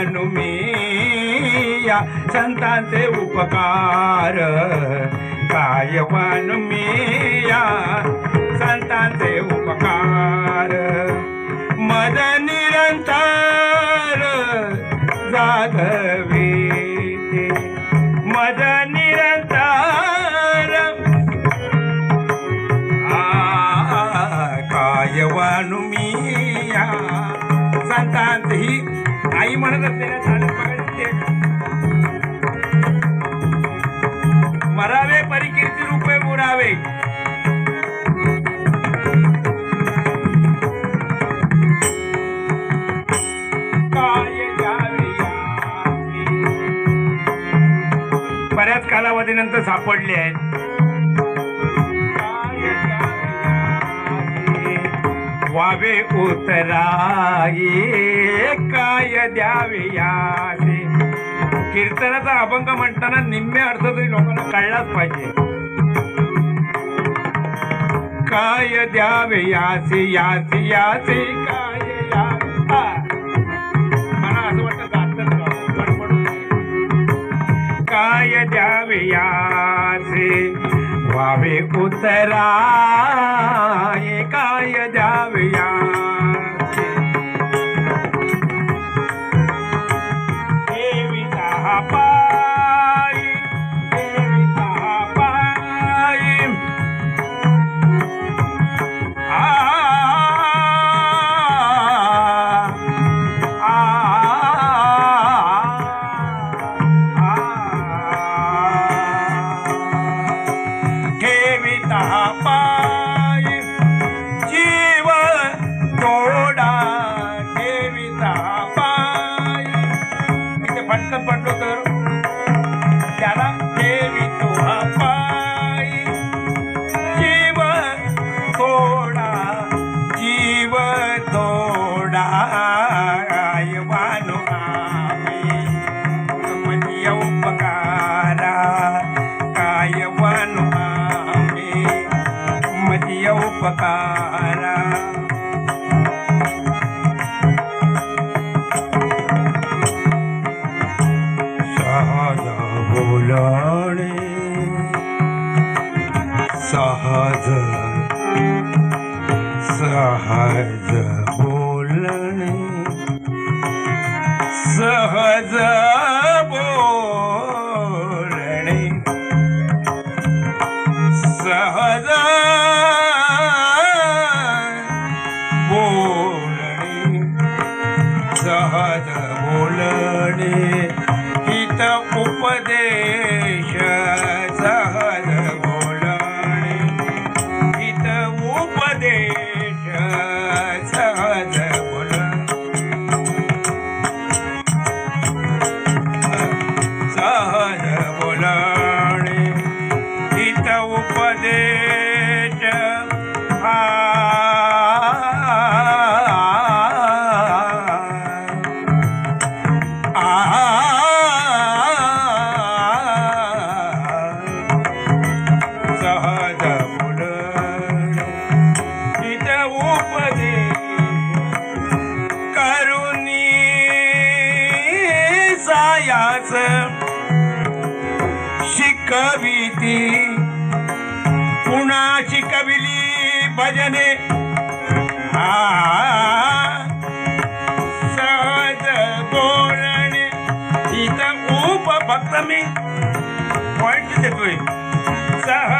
वाणू मी या संतांचे उपकार. काय वाणू मी या संतांचे उपकार. मद निरंतर जाधवी मद निरंतर. आ, काय वाणू मी या संतांत ही आई म्हणत असलेल्या चालत बघायचे मरावे परिकीर्ती रूपे मुरावे. बऱ्याच कालावधीनंतर सापडले आहेत. व्हावे उतराई काय द्यावे याचे कीर्तनाचा अभंग म्हणताना निम्मे अर्थ तरी लोकांना कळलाच पाहिजे. काय द्यावे याचे याचे याचे काय द्यावे मला असं वाटतं काय द्यावे याचे व्हावे उतरा ठेविता पायी मनी उपकारा सहज बोलणे सहज सहज बोलणे सहज सायास शिकविती पुन्हा शिकविली भजने? सहज बोलणे. इथं खूप भक्त मी. पॉइंट देतोय. सहज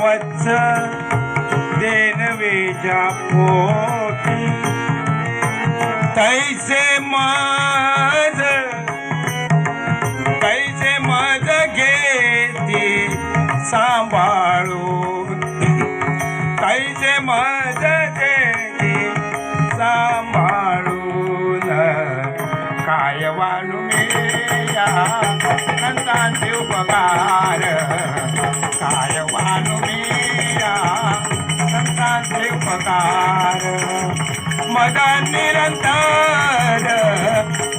वत्स देनवेच्या पोटी. तैसे मज तैसे मज घेते सांभाळू तैसे मज उपकार काय वाणू मेया नंदांचे उपकार. मदन निरंतर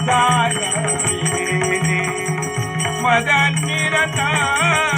जागविले मदन निरंतर